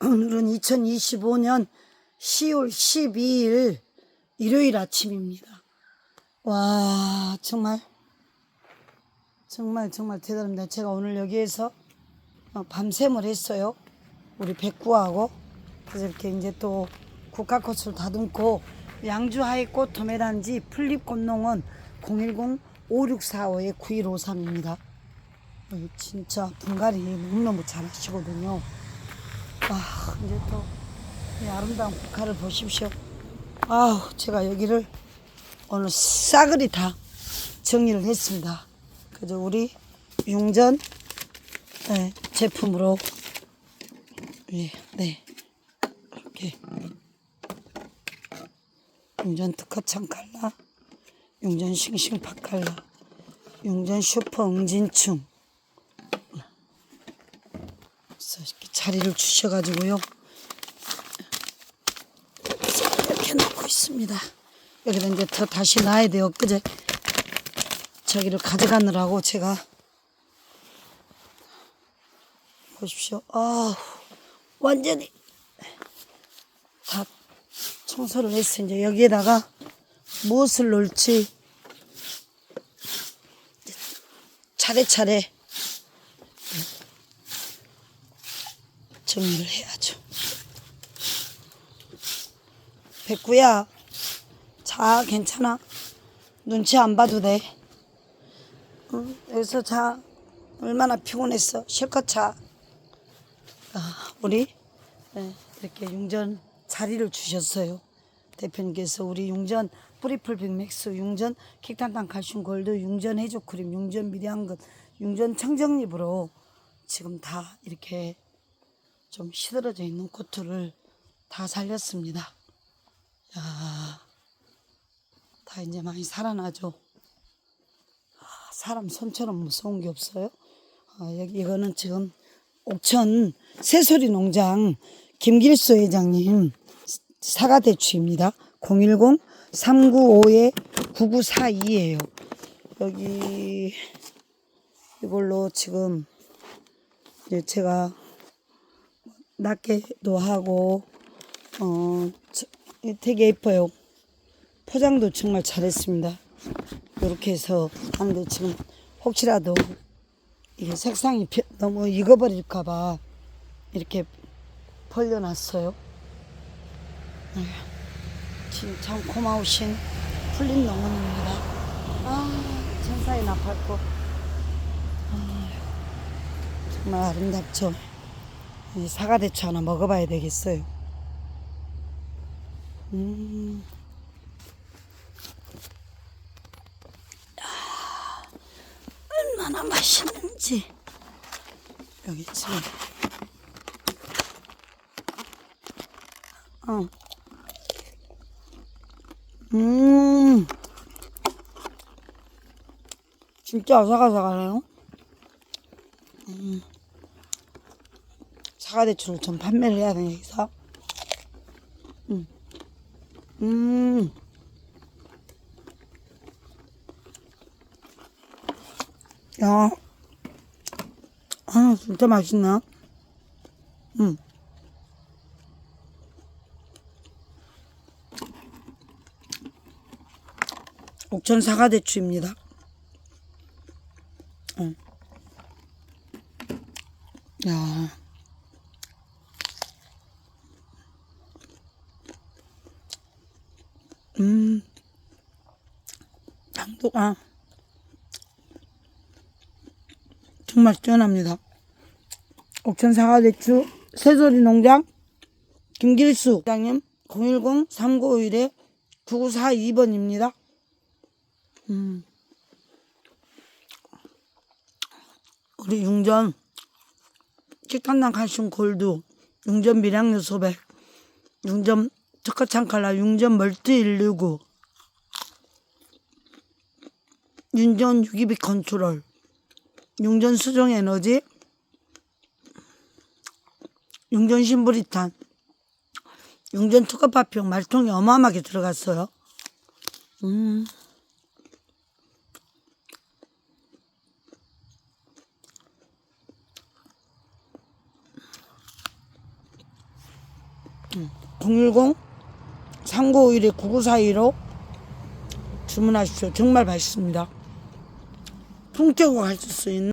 오늘은 2025년 10월 12일 일요일 아침입니다. 와, 정말, 정말, 정말 대단합니다. 제가 오늘 여기에서 어, 밤샘을 했어요. 우리 백구하고. 그래서 이렇게 이제 또 국화꽃을 다듬고 양주 하이꽃 도매단지 풀립꽃농원 010-5645-9153입니다. 진짜 분갈이 너무너무 잘하시거든요. 아, 이제 또 이 아름다운 국화를 보십시오. 아우, 제가 여기를 오늘 싸그리 다 정리를 했습니다. 그저 우리 용전 네, 제품으로 예, 네 이렇게 용전 특허 창 칼라, 용전 싱싱파 칼라, 용전 슈퍼 응진충 그래서 이렇게 자리를 주셔가지고요. 이렇게 놓고 있습니다. 여기다 이제 더 다시 놔야 돼요. 그제 저기를 가져가느라고 제가 보십시오. 아 완전히 다 청소를 했어. 이제 여기에다가 무엇을 놓을지 차례차례 정리를 해야죠. 백구야, 자, 괜찮아. 눈치 안 봐도 돼. 응, 여기서 자. 얼마나 피곤했어. 실컷 자. 아, 우리 네, 이렇게 용전 자리를 주셨어요. 대표님께서 우리 용전 뿌리풀 빅맥스, 용전 킥탄탄 칼슘 골드, 용전 해조 크림, 용전 미량근, 용전 청정잎으로 지금 다 이렇게 좀 시들어져 있는 코트를 다 살렸습니다. 야, 다 이제 많이 살아나죠. 아, 사람 손처럼 무서운 게 없어요. 아, 여기 이거는 지금 옥천 새소리 농장 김길수 회장님 사과 대추입니다. 010 395에 9942예요. 여기 이걸로 지금 제가 낱개도 하고 어 저- 되게 예뻐요. 포장도 정말 잘했습니다. 이렇게 해서 하는데 지금 혹시라도 이게 색상이 펴- 너무 익어버릴까봐 이렇게 벌려놨어요. 참 고마우신 풀린 농원입니다. 아, 천사의 나팔꽃. 아, 정말 아름답죠. 이 사과 대추 하나 먹어봐야 되겠어요. 음. 아, 얼마나 맛있는지. 여기 지금. 어. 음. 진짜 아삭아삭하네요. 사과대추를 좀 판매를 해야 되겠어. 음. 음. 야. 아, 진짜 맛있나? 음. 옥천 사과대추입니다. 어. 야. 음, 당도가 정말 시원합니다. 옥천 사과 대추 새소리 농장 김길수 장님 010-3951-9942번입니다. 음. 우리 융전 식탄당 칼슘 골드 융전 미량요 소백 융전 특허창칼라 융전 멀티 119 융전 유기비 컨트롤. 융전 수정 에너지. 융전 신부리탄. 융전 특허파평 말통이 어마어마하게 들어갔어요. 음. 010 3951 9942로 주문하십시오. 정말 맛있습니다. 품격을 가질 수 있는